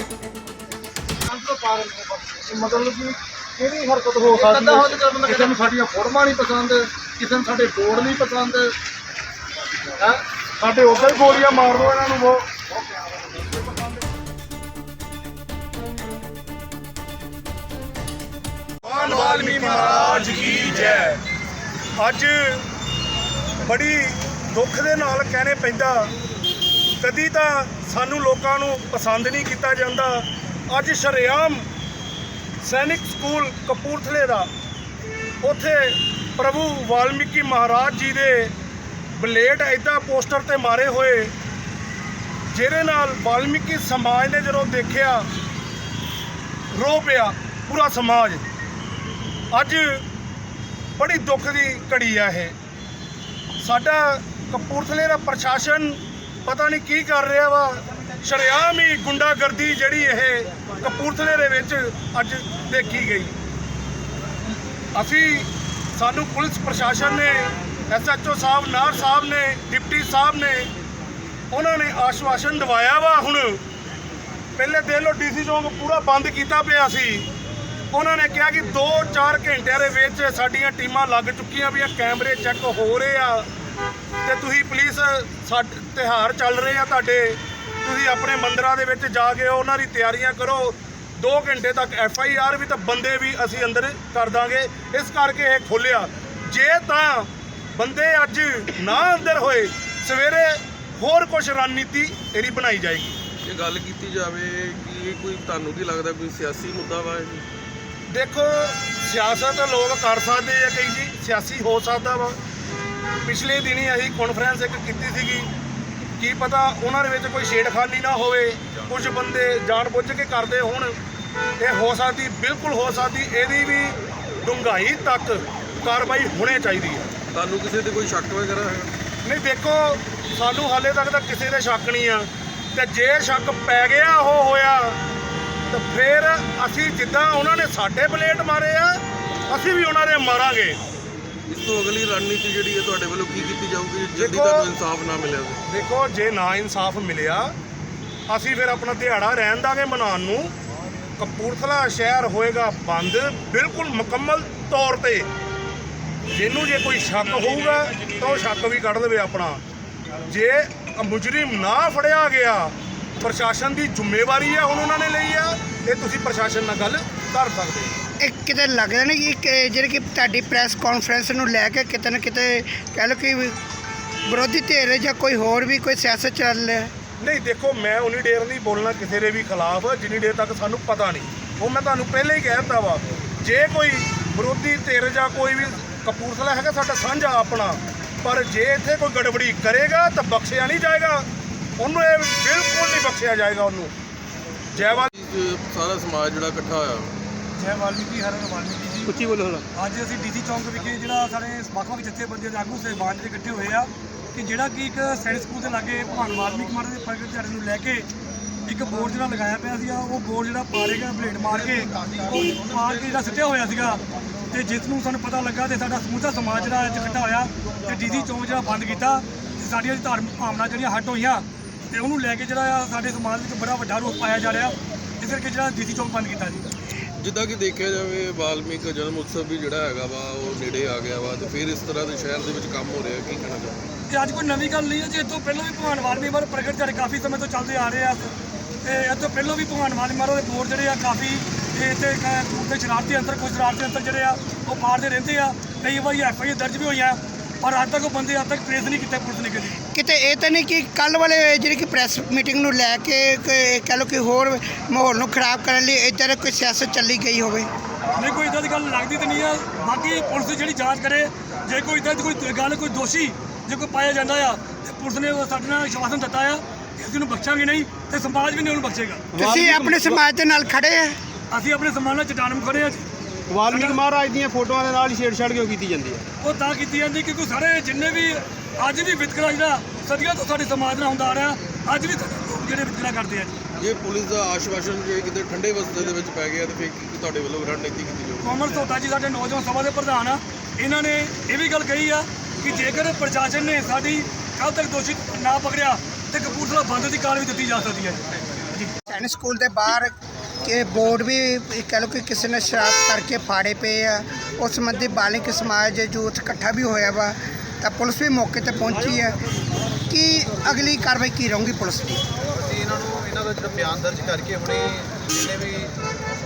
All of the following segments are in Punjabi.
ਅੰਦਰ ਪਾਰ ਮਤਲਬ ਕਿ ਕਿਹੜੀ ਹਰਕਤ ਹੋ ਸਕਦੀ ਹੈ? ਕਿਸੇ ਨੂੰ ਸਾਡੀਆਂ ਫੋਟੋਆਂ ਨਹੀਂ ਪਸੰਦ ਕਿਸੇ ਨੂੰ ਸਾਡੇ ਬੋਰਡ ਨਹੀਂ ਪਸੰਦ। ਹੈ? ਸਾਡੇ ਉੱਧਰ ਗੋਲੀਆਂ ਮਾਰ ਦੋ ਇਹਨਾਂ ਨੂੰ ਉਹ ਭਗਵਾਨ ਵਾਲਮੀਕੀ ਮਹਾਰਾਜ ਕੀ ਜੈ? ਅੱਜ ਬੜੀ ਦੁੱਖ ਦੇ ਨਾਲ ਕਹਿਣੇ ਪੈਂਦਾ ਕਦੀ ਤਾਂ ਸਾਨੂੰ ਲੋਕਾਂ ਨੂੰ ਪਸੰਦ ਨਹੀਂ ਕੀਤਾ ਜਾਂਦਾ। ਅੱਜ ਸ਼ਰੇਆਮ ਸੈਨਿਕ ਸਕੂਲ ਕਪੂਰਥਲੇ ਦਾ, ਉੱਥੇ ਪ੍ਰਭੂ ਵਾਲਮੀਕੀ ਮਹਾਰਾਜ ਜੀ ਦੇ ਬਲੇਡ ਐਦਾਂ ਪੋਸਟਰ ਤੇ ਮਾਰੇ ਹੋਏ, ਜਿਹਦੇ ਨਾਲ ਵਾਲਮੀਕੀ ਸਮਾਜ ਨੇ ਜਦੋਂ ਦੇਖਿਆ, ਰੋ ਪਿਆ ਪੂਰਾ ਸਮਾਜ। ਅੱਜ ਬੜੀ ਦੁੱਖ ਦੀ ਘੜੀ ਆ ਇਹ। ਸਾਡਾ ਕਪੂਰਥਲੇ ਦਾ ਪ੍ਰਸ਼ਾਸਨ ਪਤਾ ਨਹੀਂ ਕੀ ਕਰ ਰਿਹਾ ਵਾ। ਸ਼ਰੇਆਮ ਹੀ ਗੁੰਡਾਗਰਦੀ ਜਿਹੜੀ ਇਹ ਕਪੂਰਥਲੇ ਦੇ ਵਿੱਚ ਅੱਜ ਦੇਖੀ ਗਈ। ਅਸੀਂ, ਸਾਨੂੰ ਪੁਲਿਸ ਪ੍ਰਸ਼ਾਸਨ ਨੇ, ਐਸਐਚਓ ਸਾਹਿਬ, ਨਾਰ ਸਾਹਿਬ ਨੇ, ਡਿਪਟੀ ਸਾਹਿਬ ਨੇ, ਉਹਨਾਂ ਨੇ ਆਸ਼ਵਾਸਨ ਦਿਵਾਇਆ ਵਾ ਹੁਣ। ਪਹਿਲੇ ਦੇਖ ਲਓ ਡੀਸੀ ਚੌਂਕ ਪੂਰਾ ਬੰਦ ਕੀਤਾ ਪਿਆ ਸੀ। ਉਹਨਾਂ ਨੇ ਕਿਹਾ ਕਿ 2-4 ਘੰਟਿਆਂ ਦੇ ਵਿੱਚ ਸਾਡੀਆਂ ਟੀਮਾਂ ਲੱਗ ਚੁੱਕੀਆਂ ਵੀ ਕੈਮਰੇ ਚੈੱਕ ਹੋ ਰਹੇ ਆ। ਤੇ ਤੁਸੀਂ ਪੁਲਿਸ ਸਾਡੇ ਤਿਹਾਰ ਚੱਲ ਰਹੇ ਆ ਤੁਹਾਡੇ। ਤੁਸੀਂ ਆਪਣੇ ਮੰਦਰਾਂ ਦੇ ਵਿੱਚ ਜਾ ਕੇ ਉਹਨਾਂ ਦੀ ਤਿਆਰੀਆਂ ਕਰੋ। 2 ਘੰਟੇ ਤੱਕ ਐਫ ਆਈ ਆਰ ਵੀ ਤਾਂ ਬੰਦੇ ਵੀ ਅਸੀਂ ਅੰਦਰ ਕਰ ਦਾਂਗੇ। ਇਸ ਕਰਕੇ ਇਹ ਖੋਲਿਆ ਜੇ ਤਾਂ ਬੰਦੇ ਅੱਜ ਨਾ ਅੰਦਰ ਹੋਏ ਸਵੇਰੇ ਹੋਰ ਕੁਝ ਰਣਨੀਤੀ ਇਹਦੀ ਬਣਾਈ ਜਾਏਗੀ। ਇਹ ਗੱਲ ਕੀਤੀ ਜਾਵੇ ਕਿ ਇਹ ਕੋਈ ਤੁਹਾਨੂੰ ਕੀ ਲੱਗਦਾ ਕੋਈ ਸਿਆਸੀ ਮੁੱਦਾ ਵਾ ਇਹ? ਦੇਖੋ ਸਿਆਸਤ ਲੋਕ ਕਰ ਸਕਦੇ ਆ ਕਈ ਜੀ। ਸਿਆਸੀ ਹੋ ਸਕਦਾ ਵਾ। ਪਿਛਲੇ ਦਿਨੀ ਅਸੀਂ ਕਾਨਫਰੰਸ ਇੱਕ ਕੀਤੀ ਸੀਗੀ। ਕੀ ਪਤਾ ਉਹਨਾਂ ਦੇ ਵਿੱਚ ਕੋਈ ਛੇੜਖਾਨੀ ਨਾ ਹੋਵੇ ਕੁਝ ਬੰਦੇ ਜਾਣਬੁੱਝ ਕੇ ਕਰਦੇ ਹੋਣ। ਇਹ ਹੋ ਸਕਦੀ ਬਿਲਕੁਲ ਹੋ ਸਕਦੀ ਇਹਦੀ ਵੀ ਡੂੰਘਾਈ ਤੱਕ ਕਾਰਵਾਈ ਹੋਣੀ ਚਾਹੀਦੀ ਹੈ। ਤੁਹਾਨੂੰ ਕਿਸੇ ਤੇ ਕੋਈ ਸ਼ੱਕ ਵਗੈਰਾ ਹੈ? ਨਹੀਂ ਦੇਖੋ ਸਾਨੂੰ ਹਾਲੇ ਤੱਕ ਤਾਂ ਕਿਸੇ ਦੇ ਸ਼ੱਕ ਨਹੀਂ ਆ। ਤੇ ਜੇ ਸ਼ੱਕ ਪੈ ਗਿਆ ਉਹ ਹੋਇਆ ਤਾਂ ਫਿਰ ਅਸੀਂ ਜਿੱਦਾਂ ਉਹਨਾਂ ਨੇ ਸਾਡੇ ਬਲੇਡ ਮਾਰੇ ਆ ਅਸੀਂ ਵੀ ਉਹਨਾਂ ਦੇ ਮਾਰਾਂਗੇ। ਇਸ ਤੋਂ ਅਗਲੀ ਰਣਨੀਤੀ ਜਿਹੜੀ ਹੈ ਤੁਹਾਡੇ ਵੱਲੋਂ ਕੀ ਕੀਤੀ ਜਾਊਗੀ ਜੇ ਦੇਖੋ- ਤੁਹਾਨੂੰ ਇਨਸਾਫ ਨਾ ਮਿਲਿਆ ਤਾਂ? ਦੇਖੋ ਜੇ ਨਾ ਇਨਸਾਫ ਮਿਲਿਆ ਅਸੀਂ ਫਿਰ ਆਪਣਾ ਦਿਹਾੜਾ ਰਹਿਣ ਦਾਂਗੇ ਮਨਾਉਣ ਨੂੰ। ਕਪੂਰਥਲਾ ਸ਼ਹਿਰ ਹੋਏਗਾ ਬੰਦ ਬਿਲਕੁਲ ਮੁਕੰਮਲ ਤੌਰ ਤੇ। ਜਿਹਨੂੰ ਜੇ ਕੋਈ ਸ਼ੱਕ ਹੋਊਗਾ ਤਾਂ ਉਹ ਸ਼ੱਕ ਵੀ ਕੱਢ ਲਵੇ ਆਪਣਾ। ਜੇ ਮੁਜਰਮ ਨਾ ਫੜਿਆ ਗਿਆ ਪ੍ਰਸ਼ਾਸਨ ਦੀ ਜ਼ਿੰਮੇਵਾਰੀ ਹੈ ਹੁਣ ਉਹਨਾਂ ਨੇ ਲਈ ਆ ਇਹ ਤੁਸੀਂ ਪ੍ਰਸ਼ਾਸਨ ਨਾਲ ਗੱਲ ਕਰ ਸਕਦੇ ਹੋ। ਇਹ ਕਿਤੇ ਲੱਗਦਾ ਨਹੀਂ ਕਿ ਕਿ ਜਿਹੜੀ ਕਿ ਤੁਹਾਡੀ ਪ੍ਰੈਸ ਕਾਨਫਰੰਸ ਨੂੰ ਲੈ ਕੇ ਕਿਤੇ ਨਾ ਕਿਤੇ ਕਹਿ ਲਓ ਕਿ ਵਿਰੋਧੀ ਧਿਰ ਜਾਂ ਕੋਈ ਹੋਰ ਵੀ ਕੋਈ ਸਿਆਸਤ ਚੱਲ ਰਿਹਾ ਹੈ। ਨਹੀਂ ਦੇਖੋ ਮੈਂ ਉਨੀ ਦੇਰ ਨਹੀਂ ਬੋਲਣਾ ਕਿਸੇ ਦੇ ਵੀ ਖਿਲਾਫ ਜਿੰਨੀ ਦੇਰ ਤੱਕ ਸਾਨੂੰ ਪਤਾ ਨਹੀਂ। ਉਹ ਮੈਂ ਤੁਹਾਨੂੰ ਪਹਿਲਾਂ ਹੀ ਕਹਿ ਦਿੱਤਾ ਵਾ ਜੇ ਕੋਈ ਵਿਰੋਧੀ ਧਿਰ ਜਾਂ ਕੋਈ ਵੀ ਕਪੂਰਥਲਾ ਹੈਗਾ ਸਾਡਾ ਸਾਂਝਾ ਆਪਣਾ ਪਰ ਜੇ ਇੱਥੇ ਕੋਈ ਗੜਬੜੀ ਕਰੇਗਾ ਤਾਂ ਬਖਸ਼ਿਆ ਨਹੀਂ ਜਾਏਗਾ। ਉਹਨੂੰ ਇਹ ਬਿਲਕੁਲ ਨਹੀਂ ਬਖਸ਼ਿਆ ਜਾਏਗਾ ਉਹਨੂੰ। ਜੈਵਾਲ ਸਾਰਾ ਸਮਾਜ ਜਿਹੜਾ ਇਕੱਠਾ ਹੋਇਆ। ਜੈ ਵਾਲਮੀਕੀ ਹਰਨ ਵਾਲਮੀਕੀ ਜੀ। ਉੱਚੀ ਬੋਲੋ ਹੁਣ ਅੱਜ ਅਸੀਂ ਡੀਸੀ ਚੌਂਕ ਵਿਖੇ ਜਿਹੜਾ ਸਾਡੇ ਵੱਖ-ਵੱਖ ਜਥੇਬੰਦੀਆਂ ਦੇ ਆਗੂ ਸਹਿਬਾਨ ਜਿਹੜੇ ਇਕੱਠੇ ਹੋਏ ਆ ਕਿ ਜਿਹੜਾ ਕਿ ਇੱਕ ਸੈਨਿਕ ਸਕੂਲ ਦੇ ਲਾਗੇ ਭਗਵਾਨ ਵਾਲਮੀਕੀ ਮਹਾਰਾਜ ਦੇ ਪ੍ਰਗਟ ਦਿਹਾੜੇ ਨੂੰ ਲੈ ਕੇ ਇੱਕ ਬੋਰਡ ਜਿਹੜਾ ਲਗਾਇਆ ਪਿਆ ਸੀਗਾ ਉਹ ਬੋਰਡ ਜਿਹੜਾ ਪਾਰੇਗਾ ਬਲੇਡ ਮਾਰ ਕੇ ਉਹ ਮਾਰ ਕੇ ਜਿਹੜਾ ਸਿੱਟਿਆ ਹੋਇਆ ਸੀਗਾ। ਤੇ ਜਿਸ ਨੂੰ ਸਾਨੂੰ ਪਤਾ ਲੱਗਾ ਤੇ ਸਾਡਾ ਸਮੂਥਾ ਸਮਾਜ ਜਿਹੜਾ ਅੱਜ ਇਕੱਠਾ ਹੋਇਆ ਤੇ ਡੀਸੀ ਚੌਂਕ ਜਿਹੜਾ ਬੰਦ ਕੀਤਾ ਸਾਡੀਆਂ ਧਾਰਮਿਕ ਭਾਵਨਾ ਜਿਹੜੀਆਂ ਹਟ ਹੋਈਆਂ ਤੇ ਉਹਨੂੰ ਲੈ ਕੇ ਜਿਹੜਾ ਸਾਡੇ ਸਮਾਜ ਵਿੱਚ ਬੜਾ ਵੱਡਾ ਰੋਸ ਪਾਇਆ ਜਾ ਰਿਹਾ ਇਸ ਕਰਕੇ ਜਿਹੜਾ ਡੀਸੀ ਚੌਂਕ ਬੰਦ ਕੀਤਾ ਜੀ। ਜਿੱਦਾਂ ਕਿ ਦੇਖਿਆ ਜਾਵੇ, ਵਾਲਮੀਕ ਜਨਮ ਉਤਸਵ ਵੀ ਜਿਹੜਾ ਹੈਗਾ ਵਾ, ਉਹ ਨੇੜੇ ਆ ਗਿਆ ਵਾ ਤੇ ਫਿਰ ਇਸ ਤਰ੍ਹਾਂ ਦੇ ਸ਼ਹਿਰ ਦੇ ਵਿੱਚ ਕੰਮ ਹੋ ਰਿਹਾ, ਕੀ ਕਹਿਣਾ ਚਾਹੁੰਦੇ ਤੇ ਅੱਜ ਕੋਈ ਨਵੀਂ ਗੱਲ ਨਹੀਂ ਹੈ ਜੇ ਇਹ ਤੋਂ ਪਹਿਲਾਂ ਵੀ ਭਗਵਾਨ ਵਾਲਮੀਕ ਮਹਾਰਾਜ ਪ੍ਰਗਟ ਦਿਹਾੜੇ ਕਾਫੀ ਸਮੇਂ ਤੋਂ ਚੱਲਦੇ ਆ ਰਹੇ ਆ। ਤੇ ਇਹ ਤੋਂ ਪਹਿਲਾਂ ਵੀ ਭਗਵਾਨ ਵਾਲਮੀਕ ਮਹਾਰਾਜ ਦੇ ਜਿਹੜੇ ਆ, ਕਾਫੀ ਇਹ ਤੇ ਤੇ ਸ਼ਰਾਰਤੀ ਅੰਤਰ ਕੁਝ ਸ਼ਰਾਰਤੀ ਅੰਤਰ ਜਿਹੜੇ ਆ, ਉਹ ਮਾਰਦੇ ਰਹਿੰਦੇ ਆ। ਕਈ ਵਾਰੀ ਐਫ ਆਈ ਦਰਜ ਵੀ ਹੋਈਆਂ। ਪਰ ਅੱਜ ਤੱਕ ਉਹ ਬੰਦੇ ਅੱਜ ਤੱਕ ਟ੍ਰੇਸ ਨਹੀਂ ਕੀਤੇ ਪੁਲਿਸ ਨੇ ਕਦੀ। ਕਿਤੇ ਇਹ ਤਾਂ ਨਹੀਂ ਕਿ ਕੱਲ ਵਾਲੇ ਜਿਹੜੀ ਕਿ ਪ੍ਰੈਸ ਮੀਟਿੰਗ ਨੂੰ ਲੈ ਕੇ ਕਿ ਕਹਿ ਲਓ ਕਿ ਹੋਰ ਮਾਹੌਲ ਨੂੰ ਖਰਾਬ ਕਰਨ ਲਈ ਇੱਧਰ ਕੋਈ ਸਿਆਸਤ ਚੱਲੀ ਗਈ ਹੋਵੇ। ਨਹੀਂ ਕੋਈ ਇਦਾਂ ਦੀ ਗੱਲ ਲੱਗਦੀ ਤੇ ਨਹੀਂ ਆ। ਬਾਕੀ ਪੁਲਿਸ ਦੀ ਜਿਹੜੀ ਜਾਂਚ ਕਰੇ ਜੇ ਕੋਈ ਇਦਾਂ ਦੀ ਕੋਈ ਗੱਲ ਕੋਈ ਦੋਸ਼ੀ ਜੇ ਕੋਈ ਪਾਇਆ ਜਾਂਦਾ ਆ ਤੇ ਪੁਲਿਸ ਨੇ ਸਾਡੇ ਨਾਲ ਆਸ਼ਵਾਸਨ ਦਿੱਤਾ ਆ ਕਿ ਅਸੀਂ ਉਹਨੂੰ ਬਖਸ਼ਾਂਗੇ ਨਹੀਂ ਤੇ ਸਮਾਜ ਵੀ ਨਹੀਂ ਉਹਨੂੰ ਬਖਸ਼ੇਗਾ। ਤੁਸੀਂ ਆਪਣੇ ਸਮਾਜ ਦੇ ਨਾਲ ਖੜੇ ਆ। ਅਸੀਂ ਆਪਣੇ ਸਮਾਨ ਨਾਲ ਚਟਾਨ ਖੜੇ ਆ ਜੀ। ਵਾਲਮੀਕ ਮਹਾਰਾਜ ਦੀਆਂ ਫੋਟੋਆਂ ਦੇ ਨਾਲ ਹੀ ਛੇੜਛਾੜ ਕਿਉਂ ਕੀਤੀ ਜਾਂਦੀ ਹੈ? ਉਹ ਤਾਂ ਕੀਤੀ ਜਾਂਦੀ ਕਿਉਂਕਿ ਸਾਰੇ ਜਿੰਨੇ ਵੀ ਅੱਜ ਵੀ ਵਿਤਕਰਾ ਜਿਹੜਾ ਸਦੀਆਂ ਤੋਂ ਸਾਡੇ ਸਮਾਜ ਨਾਲ ਹੁੰਦਾ ਆ ਰਿਹਾ ਅੱਜ ਵੀ ਜਿਹੜੇ ਵਿਤਕਰਾ ਕਰਦੇ ਆ ਜੀ। ਜੇ ਪੁਲਿਸ ਦਾ ਆਸ਼ਵਾਸਨ ਜੇ ਕਿਤੇ ਠੰਡੇ ਵਸਤੇ ਦੇ ਵਿੱਚ ਪੈ ਗਿਆ ਤੇ ਫਿਰ ਤੁਹਾਡੇ ਵੱਲੋਂ ਰਣਨੀਤੀ ਕੀਤੀ ਜਾਊਗੀ? ਕੋਮਲ ਸੋਟਾ ਜੀ ਸਾਡੇ ਨੌਜਵਾਨ ਸਭਾ ਦੇ ਪ੍ਰਧਾਨ ਆ। ਇਹਨਾਂ ਨੇ ਇਹ ਵੀ ਗੱਲ ਕਹੀ ਆ ਕਿ ਜੇਕਰ ਪ੍ਰਸ਼ਾਸਨ ਨੇ ਸਾਡੀ ਕੱਲ ਤੱਕ ਦੋਸ਼ੀ ਨਾ ਪਕੜਿਆ ਤੇ ਕਪੂਰਥਲਾ ਬੰਦ ਦੀ ਕਾਲ ਵੀ ਦਿੱਤੀ ਜਾ ਸਕਦੀ ਹੈ ਜੀ। ਸੈਨਿਕ ਸਕੂਲ ਦੇ ਬਾਹਰ ਕਿ ਬੋਰਡ ਵੀ ਕਹਿ ਲਓ ਕਿ ਕਿਸੇ ਨੇ ਸ਼ਰਾਰਤ ਕਰਕੇ ਫਾੜੇ ਪਏ ਆ ਉਸ ਸੰਬੰਧੀ ਬਾਲਿਕ ਸਮਾਜ ਯੂਥ ਇਕੱਠਾ ਵੀ ਹੋਇਆ ਵਾ ਤਾਂ ਪੁਲਿਸ ਵੀ ਮੌਕੇ ਤੇ ਪਹੁੰਚੀ ਹੈ ਕਿ ਅਗਲੀ ਕਾਰਵਾਈ ਕੀ ਰਹੂਗੀ ਪੁਲਿਸ ਦੀ? ਅਸੀਂ ਇਹਨਾਂ ਨੂੰ ਇਹਨਾਂ ਦਾ ਜਿਹੜਾ ਬਿਆਨ ਦਰਜ ਕਰਕੇ ਹੁਣੇ ਜਿੰਨੇ ਵੀ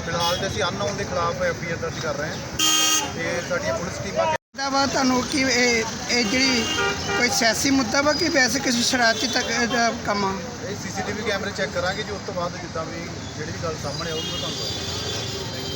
ਫਿਲਹਾਲ ਤੇ ਅਸੀਂ ਅਨਨੋਨ ਦੇ ਖਿਲਾਫ ਐਫ ਆਈ ਆਰ ਦਰਜ ਕਰ ਰਹੇ ਹਾਂ। ਤੇ ਸਾਡੀਆਂ ਪੁਲਿਸ ਟੀਮਾਂ ਦਾ ਵਾ ਤੁਹਾਨੂੰ ਕਿ ਇਹ ਇਹ ਜਿਹੜੀ ਕੋਈ ਸਿਆਸੀ ਮੁੱਦਾ ਵਾ ਕਿ ਵੈਸੇ ਕਿਸੇ ਸ਼ਰਾਰਤੀ ਤੱਕ ਕੰਮ ਆ? ਸੀਸੀਟੀਵੀ ਕੈਮਰੇ ਚੈੱਕ ਕਰਾਂਗੇ ਜੀ, ਉਸ ਤੋਂ ਬਾਅਦ ਜਿੱਦਾਂ ਵੀ ਜਿਹੜੀ ਵੀ ਗੱਲ ਸਾਹਮਣੇ ਆਊਗੀ ਉਹ ਤੁਹਾਨੂੰ ਦੱਸਾਂਗੇ